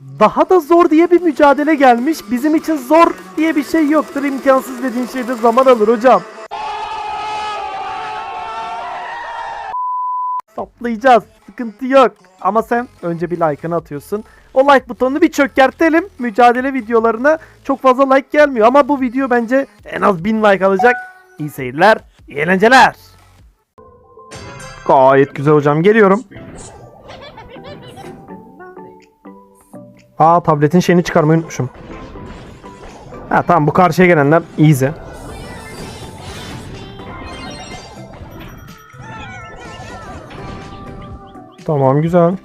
Daha da zor diye bir mücadele gelmiş. Bizim için zor diye bir şey yoktur. İmkansız dediğin şey de zaman alır hocam. Toplayacağız. Sıkıntı yok. Ama sen önce bir like'ını atıyorsun. O like butonunu bir çökertelim. Mücadele videolarına çok fazla like gelmiyor. Ama bu video bence en az 1000 like alacak. İyi seyirler, iyi eğlenceler. Gayet güzel hocam. Geliyorum. Aa tabletin şeyini çıkarmayı unutmuşum. Ha tamam bu karşıya gelenler easy. Tamam güzel.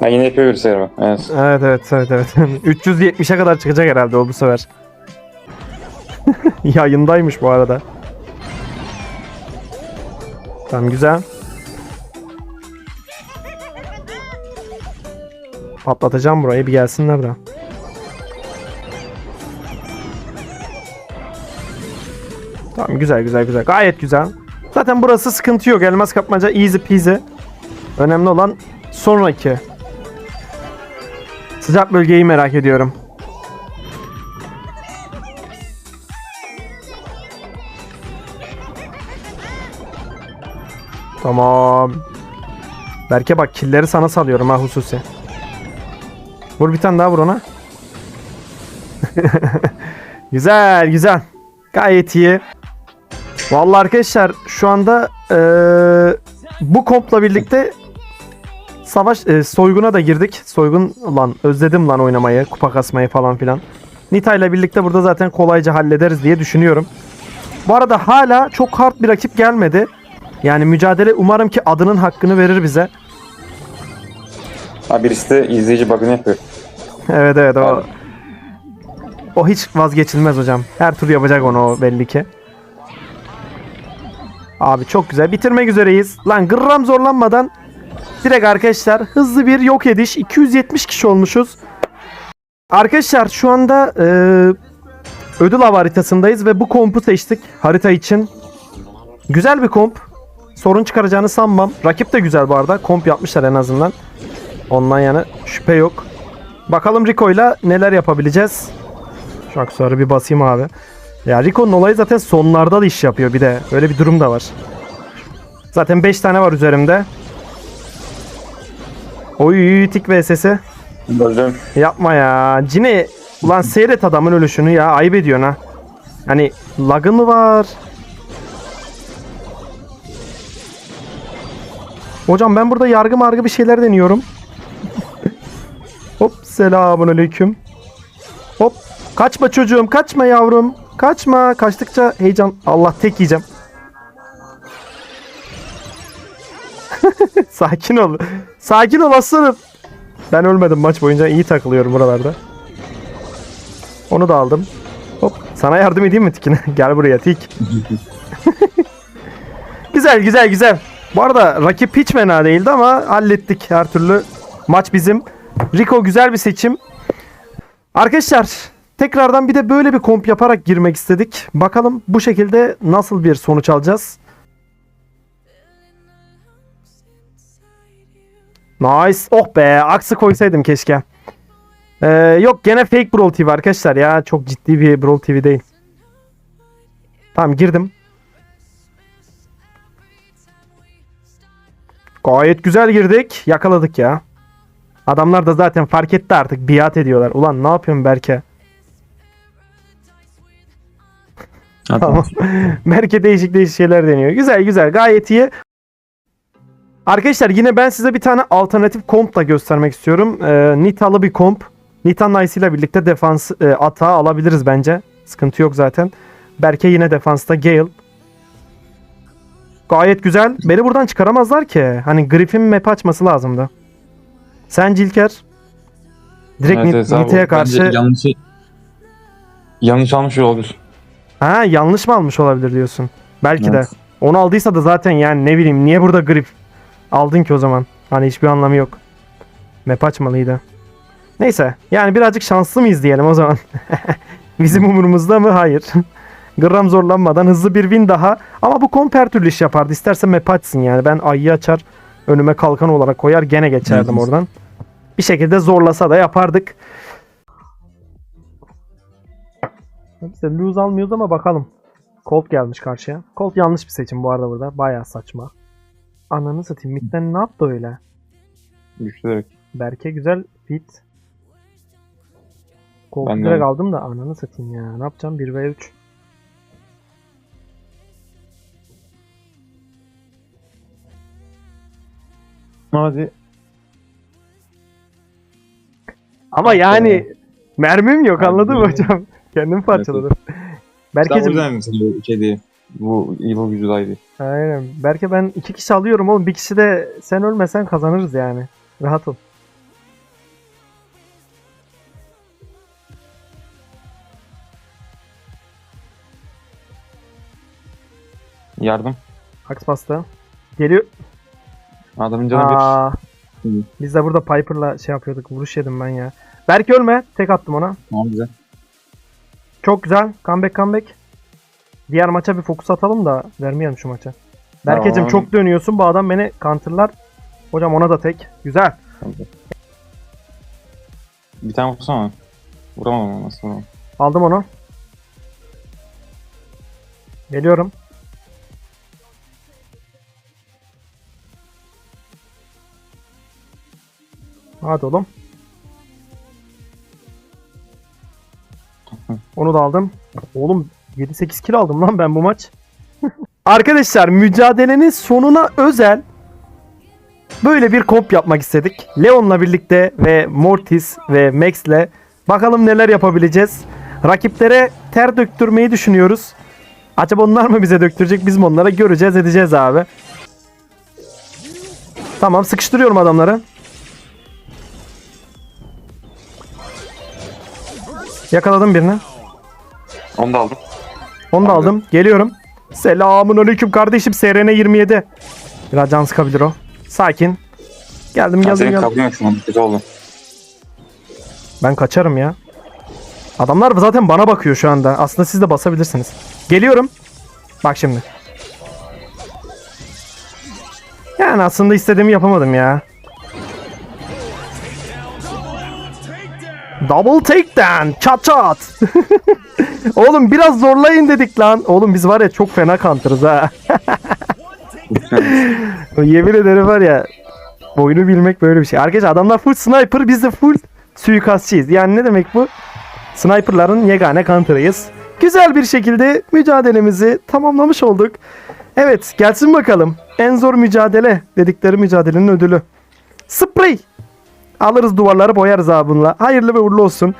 Ha yine yapıyor server. Evet. Evet evet evet evet. 370'e kadar çıkacak herhalde o bu sefer. Yayındaymış bu arada. Tamam güzel. Patlatacağım burayı bir gelsinler de. Tamam güzel güzel güzel. Gayet güzel. Zaten burası sıkıntı yok. Elmas kapmaca easy peasy. Önemli olan sonraki. Sıcak bölgeyi merak ediyorum. Tamam. Berke bak killeri sana salıyorum ha hususi. Vur bir tane daha vur ona. güzel güzel. Gayet iyi. Vallahi arkadaşlar şu anda eee, bu kompla birlikte savaş e, soyguna da girdik. Soygun lan özledim lan oynamayı, kupa kasmayı falan filan. Nita ile birlikte burada zaten kolayca hallederiz diye düşünüyorum. Bu arada hala çok hard bir rakip gelmedi. Yani mücadele umarım ki adının hakkını verir bize. Ha birisi de izleyici bug'ını yapıyor. Evet evet o. Abi. O hiç vazgeçilmez hocam. Her tur yapacak onu o belli ki. Abi çok güzel. Bitirmek üzereyiz. Lan gram zorlanmadan direkt arkadaşlar hızlı bir yok ediş. 270 kişi olmuşuz. Arkadaşlar şu anda e, ödül av haritasındayız ve bu kompu seçtik harita için. Güzel bir komp. Sorun çıkaracağını sanmam. Rakip de güzel bu arada. Komp yapmışlar en azından. Ondan yana şüphe yok. Bakalım Rico'yla neler yapabileceğiz. Şu aksesuarı bir basayım abi. Ya Rico'nun olayı zaten sonlarda da iş yapıyor bir de. Öyle bir durum da var. Zaten 5 tane var üzerimde. Oy tik VS'si. Öldüm. Yapma ya. Cine ulan seyret adamın ölüşünü ya. Ayıp ediyorsun ha. Hani lagın mı var? Hocam ben burada yargı margı bir şeyler deniyorum. Hop selamun aleyküm. Hop kaçma çocuğum kaçma yavrum. Kaçma kaçtıkça heyecan. Allah tek yiyeceğim. Sakin ol. Sakin ol aslanım. Ben ölmedim maç boyunca iyi takılıyorum buralarda. Onu da aldım. Hop sana yardım edeyim mi Tikin? Gel buraya Tik. güzel güzel güzel. Bu arada rakip hiç fena değildi ama hallettik her türlü. Maç bizim. Rico güzel bir seçim. Arkadaşlar tekrardan bir de böyle bir komp yaparak girmek istedik. Bakalım bu şekilde nasıl bir sonuç alacağız. Nice. Oh be. Aksı koysaydım keşke. Ee, yok gene fake Brawl TV arkadaşlar ya. Çok ciddi bir Brawl TV değil. Tamam girdim. Gayet güzel girdik. Yakaladık ya. Adamlar da zaten fark etti artık. Biat ediyorlar. Ulan ne yapıyorsun Berke? Tamam. Berke değişik değişik şeyler deniyor. Güzel güzel. Gayet iyi. Arkadaşlar yine ben size bir tane alternatif komp da göstermek istiyorum. Ee, Nita'lı bir komp. Nita Nice ile birlikte defans e, atağı alabiliriz bence. Sıkıntı yok zaten. Berke yine defansta Gale. Gayet güzel. Beni buradan çıkaramazlar ki. Hani Griffin map açması lazımdı. Sen Cilker. Direkt Evet, Nit- evet, bence karşı... yanlış, yanlış almış olabilir. Ha yanlış mı almış olabilir diyorsun. Belki Evet. de. Onu aldıysa da zaten yani ne bileyim niye burada grip aldın ki o zaman? Hani hiçbir anlamı yok. Map açmalıydı. Neyse yani birazcık şanslı mıyız diyelim o zaman. Bizim umurumuzda mı? Hayır. Gram zorlanmadan hızlı bir win daha. Ama bu komp her türlü iş yapardı. İsterse map açsın yani. Ben ayı açar önüme kalkan olarak koyar gene geçerdim Evet. oradan. bir şekilde zorlasa da yapardık. Neyse lose almıyoruz ama bakalım. Colt gelmiş karşıya. Colt yanlış bir seçim bu arada burada. Bayağı saçma. Ananı satayım. Mid'den ne yaptı öyle? Güçlü. Berke güzel fit. De direkt aldım da ananı satayım ya. Ne yapacağım? 1 ve 3. Hadi. Ama yani mermim yok anladın mı hocam? Kendim parçaladım. O Berke'cim yüzden sana şey diye. Bu Evil gücü daha iyi. aynen. Berke ben iki kişi alıyorum oğlum. Bir kişi de sen ölmesen kazanırız yani. Rahat ol. Yardım. Aks pasta. Geliyor. Adamın canı bir. Aa, Hı. biz de burada Piper'la şey yapıyorduk. Vuruş yedim ben ya. Berke ölme. Tek attım ona. Tamam güzel. Çok güzel. Comeback comeback. Diğer maça bir fokus atalım da vermeyelim şu maça. Berke'cim Tamam. çok dönüyorsun. Bu adam beni counterlar. Hocam ona da tek. Güzel. Bir tane vursana. Vuramadım ama nasıl vuramam. Aldım onu. Geliyorum. Hadi oğlum. Onu da aldım. Oğlum 7-8 kill aldım lan ben bu maç. Arkadaşlar mücadelenin sonuna özel böyle bir komp yapmak istedik. Leon'la birlikte ve Mortis ve Max'le bakalım neler yapabileceğiz. Rakiplere ter döktürmeyi düşünüyoruz. Acaba onlar mı bize döktürecek biz mi onlara göreceğiz edeceğiz abi. Tamam sıkıştırıyorum adamları. Yakaladım birini. Onu da aldım. Onu da aldım. Geliyorum. Selamun aleyküm kardeşim. SRN 27. Biraz can sıkabilir o. Sakin. Geldim Ben geldim senin geldim. şu an. Kötü oldu. Ben kaçarım ya. Adamlar zaten bana bakıyor şu anda. Aslında siz de basabilirsiniz. Geliyorum. Bak şimdi. Yani aslında istediğimi yapamadım ya. Double takedown. Çat çat. Oğlum biraz zorlayın dedik lan. Oğlum biz var ya çok fena counter'ız ha. Yemin ederim var ya oyunu bilmek böyle bir şey. Arkadaşlar adamlar full sniper biz de full suikastçıyız. Yani ne demek bu? Sniperların yegane counter'ıyız. Güzel bir şekilde mücadelemizi tamamlamış olduk. Evet gelsin bakalım. En zor mücadele dedikleri mücadelenin ödülü. Sprey. Alırız duvarları boyarız abi bununla. Hayırlı ve uğurlu olsun.